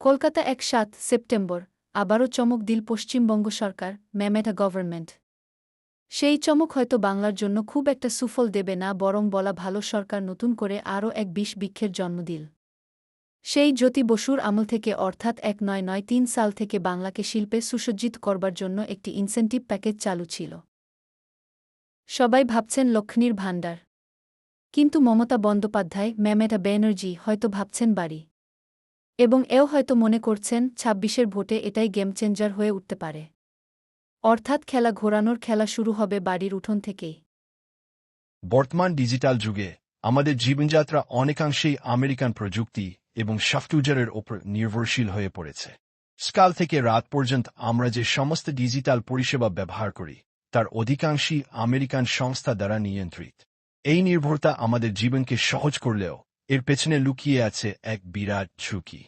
কলকাতা এক সাত সেপ্টেম্বর, আবারও চমক দিল পশ্চিমবঙ্গ সরকার ম্যামেটা গভর্নমেন্ট। সেই চমক হয়তো বাংলার জন্য খুব একটা সুফল দেবে না, বরং বলা ভালো সরকার নতুন করে আরও এক বিষ বৃক্ষের জন্ম দিল। সেই জ্যোতি বসুর আমল থেকে অর্থাৎ এক নয় নয় তিন সাল থেকে বাংলাকে শিল্পে সুসজ্জিত করবার জন্য একটি ইনসেন্টিভ প্যাকেজ চালু ছিল। সবাই ভাবছেন লক্ষ্মীর ভাণ্ডার। কিন্তু মমতা বন্দ্যোপাধ্যায় ম্যামেটা ব্যানার্জি হয়তো ভাবছেন বাড়ি। এবং এও হয়তো মনে করছেন ছাব্বিশের ভোটে এটাই গেম চেঞ্জার হয়ে উঠতে পারে। অর্থাৎ খেলা ঘোরানোর খেলা শুরু হবে বাড়ির উঠোন থেকেই। বর্তমান ডিজিটাল যুগে আমাদের জীবনযাত্রা অনেকাংশেই আমেরিকান প্রযুক্তি এবং সফটওয়্যারের ওপর নির্ভরশীল হয়ে পড়েছে। সকাল থেকে রাত পর্যন্ত আমরা যে সমস্ত ডিজিটাল পরিষেবা ব্যবহার করি, তার অধিকাংশই আমেরিকান সংস্থা দ্বারা নিয়ন্ত্রিত। এই নির্ভরতা আমাদের জীবনকে সহজ করলেও এর পেছনে লুকিয়ে আছে এক বিরাট ঝুঁকি।